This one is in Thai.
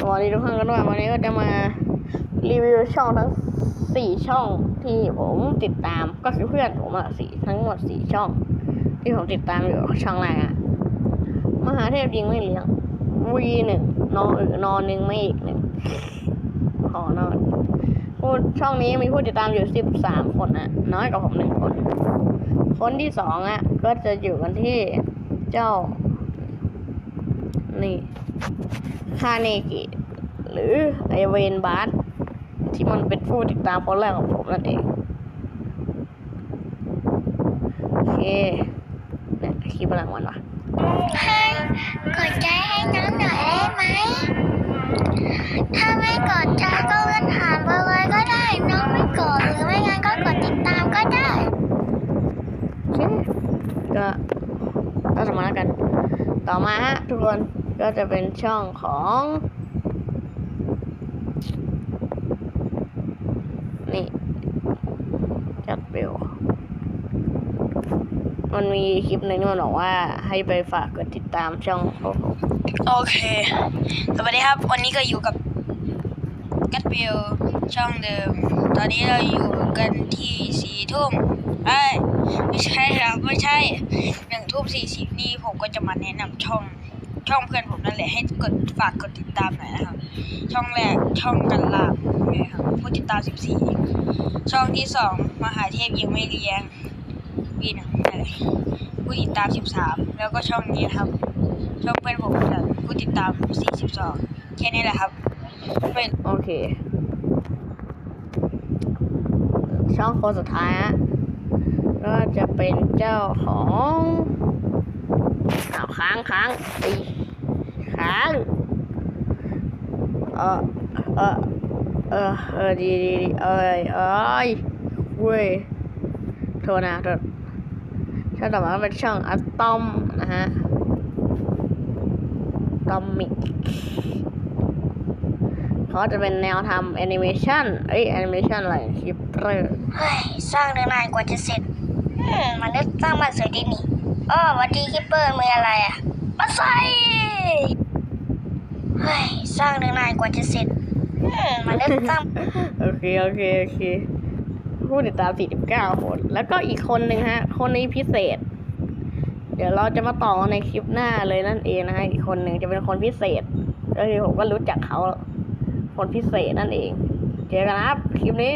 สวัสดีทุกท่านกันด้วยวันนี้ก็จะมารีวิวช่องทั้งสี่ช่องที่ผมติดตามก็คือเพื่อนผมอะสี่ทั้งหมดสี่ช่อง ที่ผมติดตามอยู่ช่องแรกอะมหาเทพยิงไม่เลี้ยงวีหนึ่งนออือนอหนึ่งไม่อีกหนึ่งขอนอนผู้ช่องนี้มีผู้ติดตามอยู่สิบสามคนอะน้อยกว่าผมหนึ่งคน คนที่สองอะก็จะอยู่กันที่เจ้านี่ คาเนกิหรือไอเวนบาร์สที่มันเป็นผู้ติดตามคนแรกของผมนั่นเองโอเคเนี่ยคลิปอะไรของมันวะให้กดใจให้น้องหน่อยได้ไหม ถ้าไม่กดใจก็เลื่อนผ่านไปเลยก็ได้ น้องไม่กดหรือไม่งั้นก็กดติดตามก็ได้โอเคก็ก็สมาแล้วกัน ต่อมาฮะทุกคน ก็จะเป็นช่องของนี่จัดเบลมันมีคลิปหนึ่งที่มันบอกว่าให้ไปฝากกดติดตามช่องของผมโอเค สวัสดีครับ วันนี้ก็อยู่กับกัดบิลช่องเดิม ตอนนี้เราอยู่กันที่สี่ทุ่มเอ้ยไม่ใช่ครับ ไม่ใช่หนึ่งทุ่มสี่สิบนี่ผมก็จะมาแนะนำช่อง ช่องเพื่อนผมนั่นแหละให้กดฝากกดติดตามหน่อยนะครับ ช่องแรกช่องกันลาบนะครับผู้ติดตามสิบสี่ช่องที่สองมหาเทพยังไม่เลี้ยงวีหนึ่งนั่นแหละผู้ติดตามสิบสามแล้วก็ช่องนี้นะครับ ช่องเพื่อนผมจะผู้ติดตาม 42 แค่นี้แหละครับไม่โอเค ช่องคนสุดท้ายฮะก็จะเป็นเจ้าของ อ้าวค้างค้างตีค้างเออเออเออเออดีดีดีเอ้ยเอ้ยเว้ยโทษนะโทษช่องต่อมาเป็นช่องอะตอมนะฮะตอมมิกเขาจะเป็นแนวทำแอนิเมชันเอ้ยแอนิเมชันอะไรคิปเปอร์เฮ้ยสร้างเดือนนานกว่าจะเสร็จมมันได้สร้างบ้านสวยดีนี่ อ้อวันดีคิปเปอร์มีออะไรอะมาใส่เฮ้ยสร้างเดือนนานกว่าจะเสร็จมมันได้สร้างโอเค โอเค โอเค ผู้ติดตาม 49 คน แล้วก็อีกคนหนึ่งฮะ คนนี้พิเศษ เดี๋ยวเราจะมาต่อในคลิปหน้าเลยนั่นเองนะฮะ อีกคนหนึ่งจะเป็นคนพิเศษก็คือผมก็รู้จักเขา คนพิเศษนั่นเอง เจอกันนะครับ คลิปนี้